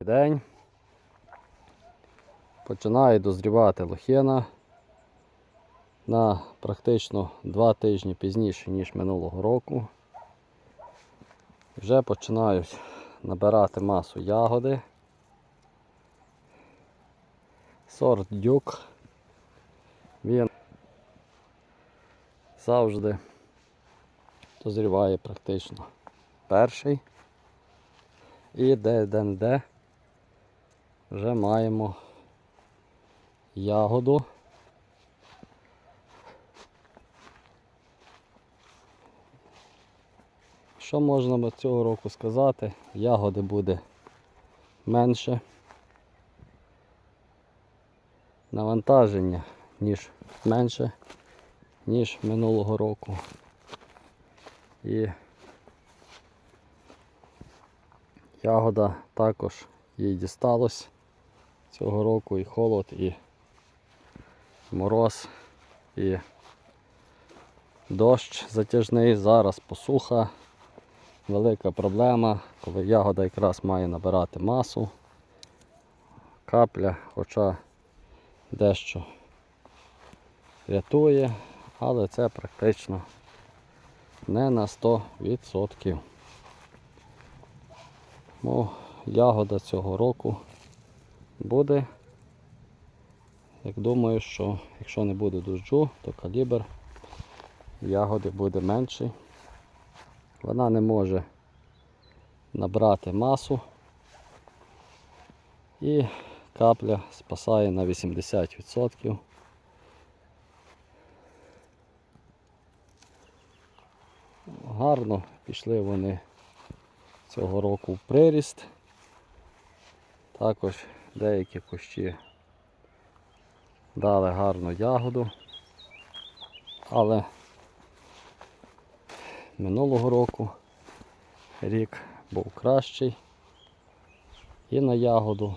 День. Починає дозрівати лохина на практично два тижні пізніше, ніж минулого року. Вже починають набирати масу ягоди. Сорт дюк. Він завжди дозріває практично перший. І де-де-де вже маємо ягоду. Що можна цього року сказати? Ягоди буде менше. Навантаження ніж менше, ніж минулого року. І ягода також їй дісталось цього року і холод, і мороз, і дощ затяжний, зараз посуха. Велика проблема, коли ягода якраз має набирати масу, капля, хоча дещо рятує, але це практично не на 100%. Тому ягода цього року буде. Як думаю, що якщо не буде дощу, то калібр ягоди буде менший. Вона не може набрати масу і капля спасає на 80%. Гарно пішли вони цього року в приріст. Також деякі кущі дали гарну ягоду, але минулого року рік був кращий і на ягоду,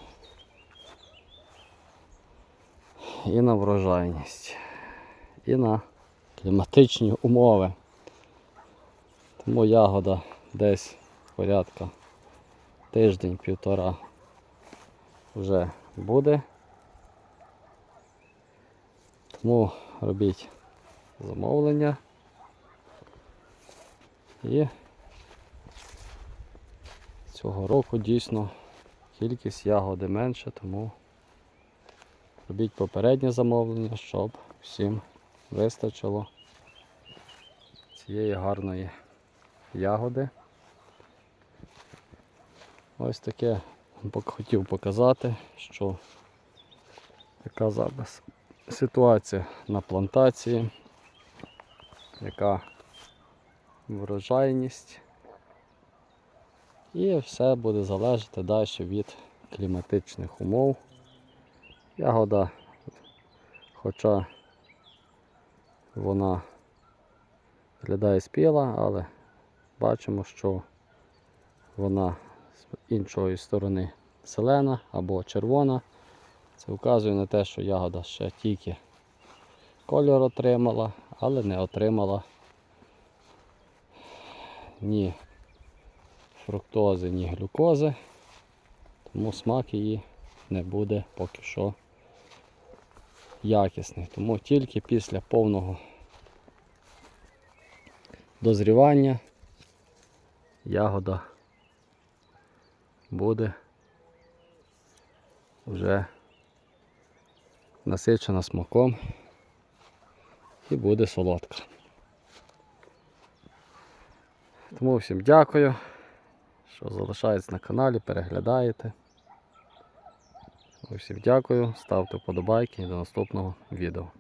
і на врожайність, і на кліматичні умови. Тому ягода десь порядка тиждень-півтора вже буде. Тому робіть замовлення і цього року дійсно кількість ягоди менше, тому робіть попереднє замовлення, щоб всім вистачило цієї гарної ягоди. Ось таке хотів показати, що яка зараз ситуація на плантації, яка врожайність. І все буде залежати далі від кліматичних умов. Ягода, хоча вона виглядає спіла, але бачимо, що вона з іншої сторони зелена або червона. Це вказує на те, що ягода ще тільки кольор отримала, але не отримала ні фруктози, ні глюкози, тому смак її не буде поки що якісний. Тому тільки після повного дозрівання ягода буде вже насичена смаком і буде солодка. Тому всім дякую, що залишаєтесь на каналі, переглядаєте. Усім дякую, ставте вподобайки і до наступного відео.